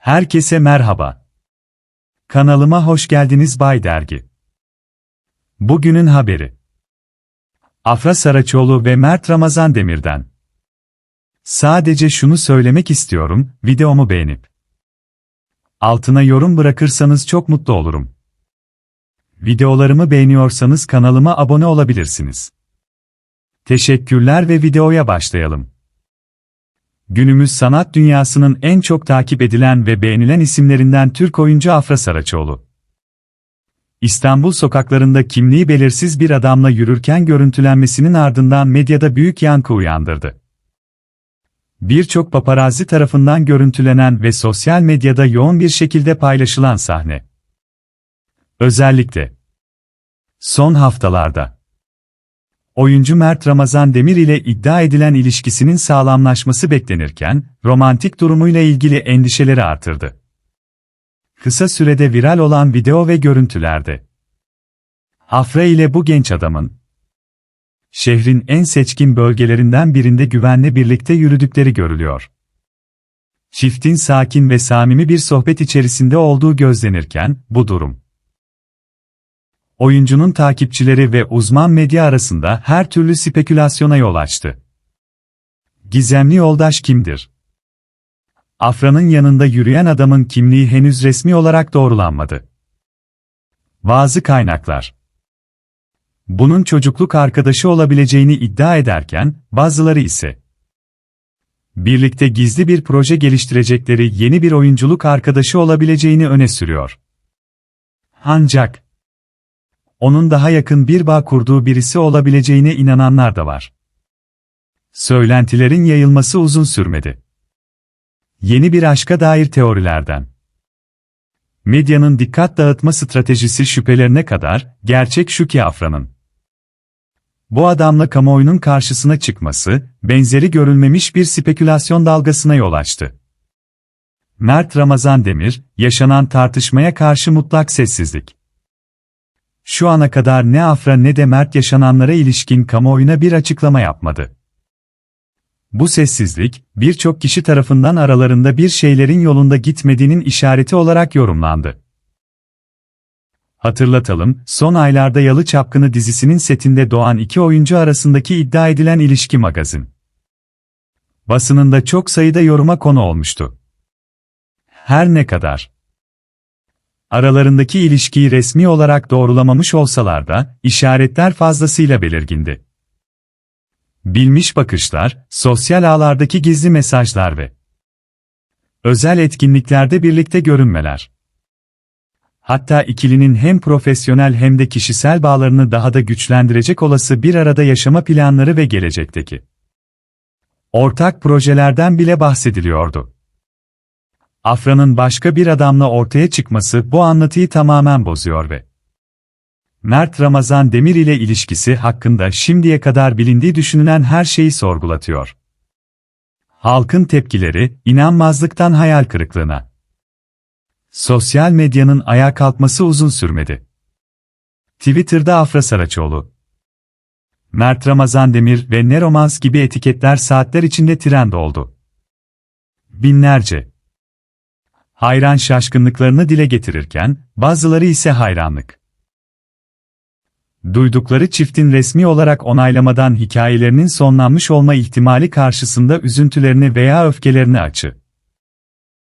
Herkese merhaba. Kanalıma hoş geldiniz Bay Dergi. Bugünün haberi. Afra Saraçoğlu ve Mert Ramazan Demir'den. Sadece şunu söylemek istiyorum, videomu beğenip altına yorum bırakırsanız çok mutlu olurum. Videolarımı beğeniyorsanız kanalıma abone olabilirsiniz. Teşekkürler ve videoya başlayalım. Günümüz sanat dünyasının en çok takip edilen ve beğenilen isimlerinden Türk oyuncu Afra Saraçoğlu. İstanbul sokaklarında kimliği belirsiz bir adamla yürürken görüntülenmesinin ardından medyada büyük yankı uyandırdı. Birçok paparazzi tarafından görüntülenen ve sosyal medyada yoğun bir şekilde paylaşılan sahne. Özellikle son haftalarda Oyuncu Mert Ramazan Demir ile iddia edilen ilişkisinin sağlamlaşması beklenirken, romantik durumuyla ilgili endişeleri artırdı. Kısa sürede viral olan video ve görüntülerde. Afra ile bu genç adamın, şehrin en seçkin bölgelerinden birinde güvenle birlikte yürüdükleri görülüyor. Çiftin sakin ve samimi bir sohbet içerisinde olduğu gözlenirken, bu durum, oyuncunun takipçileri ve uzman medya arasında her türlü spekülasyona yol açtı. Gizemli yoldaş kimdir? Afra'nın yanında yürüyen adamın kimliği henüz resmi olarak doğrulanmadı. Bazı kaynaklar bunun çocukluk arkadaşı olabileceğini iddia ederken, bazıları ise birlikte gizli bir proje geliştirecekleri yeni bir oyunculuk arkadaşı olabileceğini öne sürüyor. Ancak onun daha yakın bir bağ kurduğu birisi olabileceğine inananlar da var. Söylentilerin yayılması uzun sürmedi. Yeni bir aşka dair teorilerden. Medyanın dikkat dağıtma stratejisi şüphelerine kadar, gerçek şu ki Afra'nın. Bu adamla kamuoyunun karşısına çıkması, benzeri görülmemiş bir spekülasyon dalgasına yol açtı. Mert Ramazan Demir, yaşanan tartışmaya karşı mutlak sessizlik. Şu ana kadar ne Afra ne de Mert yaşananlara ilişkin kamuoyuna bir açıklama yapmadı. Bu sessizlik, birçok kişi tarafından aralarında bir şeylerin yolunda gitmediğinin işareti olarak yorumlandı. Hatırlatalım, son aylarda Yalı Çapkını dizisinin setinde doğan iki oyuncu arasındaki iddia edilen ilişki magazin. Basınında çok sayıda yoruma konu olmuştu. Her ne kadar aralarındaki ilişkiyi resmi olarak doğrulamamış olsalar da, işaretler fazlasıyla belirgindi. Bilmiş bakışlar, sosyal ağlardaki gizli mesajlar ve özel etkinliklerde birlikte görünmeler. Hatta ikilinin hem profesyonel hem de kişisel bağlarını daha da güçlendirecek olası bir arada yaşama planları ve gelecekteki ortak projelerden bile bahsediliyordu. Afra'nın başka bir adamla ortaya çıkması bu anlatıyı tamamen bozuyor ve Mert Ramazan Demir ile ilişkisi hakkında şimdiye kadar bilindiği düşünülen her şeyi sorgulatıyor. Halkın tepkileri, inanmazlıktan hayal kırıklığına. Sosyal medyanın ayağa kalkması uzun sürmedi. Twitter'da Afra Saraçoğlu, Mert Ramazan Demir ve Neromans gibi etiketler saatler içinde trend oldu. Binlerce hayran şaşkınlıklarını dile getirirken, bazıları ise hayranlık. Duydukları çiftin resmi olarak onaylamadan hikayelerinin sonlanmış olma ihtimali karşısında üzüntülerini veya öfkelerini açı.